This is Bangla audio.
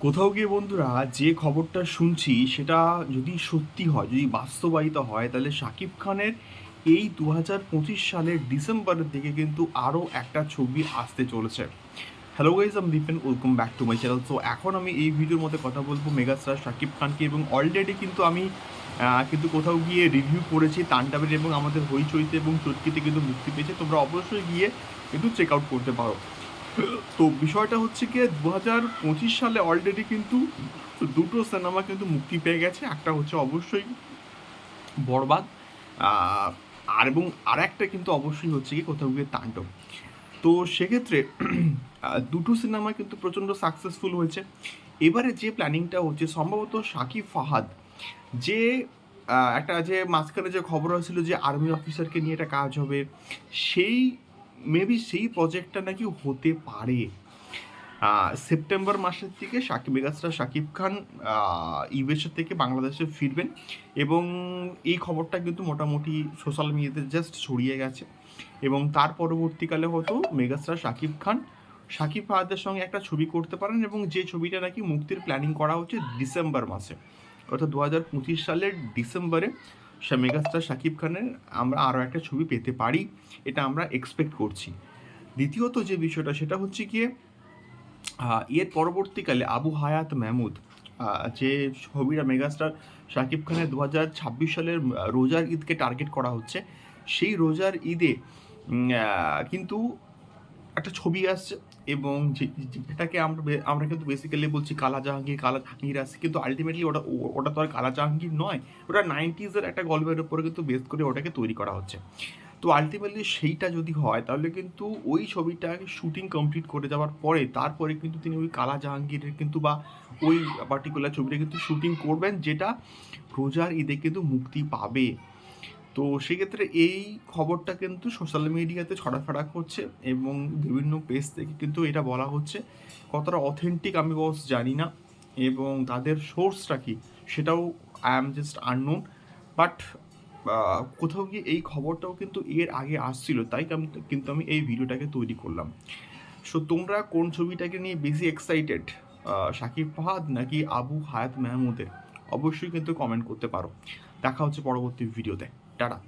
কোথাও গিয়ে বন্ধুরা যে খবরটা শুনছি সেটা যদি সত্যি হয়, যদি বাস্তবায়িত হয়, তাহলে শাকিব খানের এই দু হাজার পঁচিশ সালের ডিসেম্বরের দিকে কিন্তু আরও একটা ছবি আসতে চলেছে। হ্যালো গাইজ আমি Dipen welcome back to my channel so এখন আমি এই ভিডিওর মধ্যে কথা বলব মেগাস্টার শাকিব খানকে এবং অলরেডি কিন্তু আমি কিন্তু কোথাও গিয়ে রিভিউ করেছি তান্ডাবের এবং আমাদের হইচইতে এবং চটকিতে কিন্তু মুক্তি পেয়েছে। তোমরা অবশ্যই গিয়ে কিন্তু চেক আউট করতে পারো। তো বিষয়টা হচ্ছে কি দু হাজার পঁচিশ সালে অলরেডি কিন্তু দুটো সিনেমা কিন্তু মুক্তি পেয়ে গেছে। একটা হচ্ছে অবশ্যই বরবাদ আর এবং আর একটা কিন্তু অবশ্যই হচ্ছে কি কোথাও গিয়ে তাণ্ডব। তো সেক্ষেত্রে দুটো সিনেমা কিন্তু প্রচণ্ড সাকসেসফুল হয়েছে। এবারে যে প্ল্যানিংটা হচ্ছে, সম্ভবত শাকিব ফাহাদ যে একটা যে মাঝখানে যে খবর হয়েছিল যে আর্মি অফিসারকে নিয়ে একটা কাজ হবে, সেই মেবি সেই প্রজেক্টটা নাকি হতে পারে। সেপ্টেম্বর মাসের থেকে সাকিব মেগাস্টার শাকিব খান ইউএসএ থেকে বাংলাদেশে ফিরবেন এবং এই খবরটা কিন্তু মোটামুটি সোশ্যাল মিডিয়াতে জাস্ট ছড়িয়ে গেছে এবং তার পরবর্তীকালে হয়তো মেগাস্টার শাকিব খান শাকিব ফাহাদের সঙ্গে একটা ছবি করতে পারেন এবং যে ছবিটা নাকি মুক্তির প্ল্যানিং করা হচ্ছে ডিসেম্বর মাসে। অর্থাৎ দু হাজার পঁচিশ সালের ডিসেম্বরে মেগাস্টার শাকিব খানের আমরা আরও একটা ছবি পেতে পারি। এটা আমরা এক্সপেক্ট করছি। দ্বিতীয়ত যে বিষয়টা, সেটা হচ্ছে গিয়ে এর পরবর্তীকালে আবু হায়াত মাহমুদ যে ছবিটা মেগাস্টার শাকিব খানের দু হাজার ছাব্বিশ সালের রোজার ঈদকে টার্গেট করা হচ্ছে, সেই রোজার ঈদে কিন্তু একটা ছবি আসছে এবং যেটাকে আমরা আমরা কিন্তু বেসিক্যালি বলছি কালা জাহাঙ্গীর কালা জাহাঙ্গীর আসছে কিন্তু আলটিমেটলি ওটা ওটা তো আর কালা জাহাঙ্গীর নয়, ওটা নাইনটিজের একটা গল্পের উপরে কিন্তু বেস করে ওটাকে তৈরি করা হচ্ছে। তো আলটিমেটলি সেইটা যদি হয়, তাহলে কিন্তু ওই ছবিটাকে শুটিং কমপ্লিট করে যাওয়ার পরে, তারপরে কিন্তু তিনি ওই কালা জাহাঙ্গীরের কিন্তু বা ওই পার্টিকুলার ছবিটা কিন্তু শুটিং করবেন, যেটা রোজার ঈদে কিন্তু মুক্তি পাবে। তো সেক্ষেত্রে এই খবরটা কিন্তু সোশ্যাল মিডিয়াতে ছড়াফাড়া করছে এবং বিভিন্ন পেজ থেকে কিন্তু এটা বলা হচ্ছে, কতটা অথেন্টিক আমি বস জানি না এবং তাদের সোর্সটা কি সেটাও I am just unknown but কোথাও গিয়ে এই খবরটাও কিন্তু এর আগে আসছিল, তাই আমি কিন্তু আমি এই ভিডিওটাকে তৈরি করলাম। সো তোমরা কোন ছবিটাকে নিয়ে বেশি এক্সাইটেড শাকিব ফাহাদ নাকি আবু হায়াত মাহমুদের? অবশ্যই কিন্তু কমেন্ট করতে পারো। দেখা হচ্ছে পরবর্তী ভিডিওতে টাটা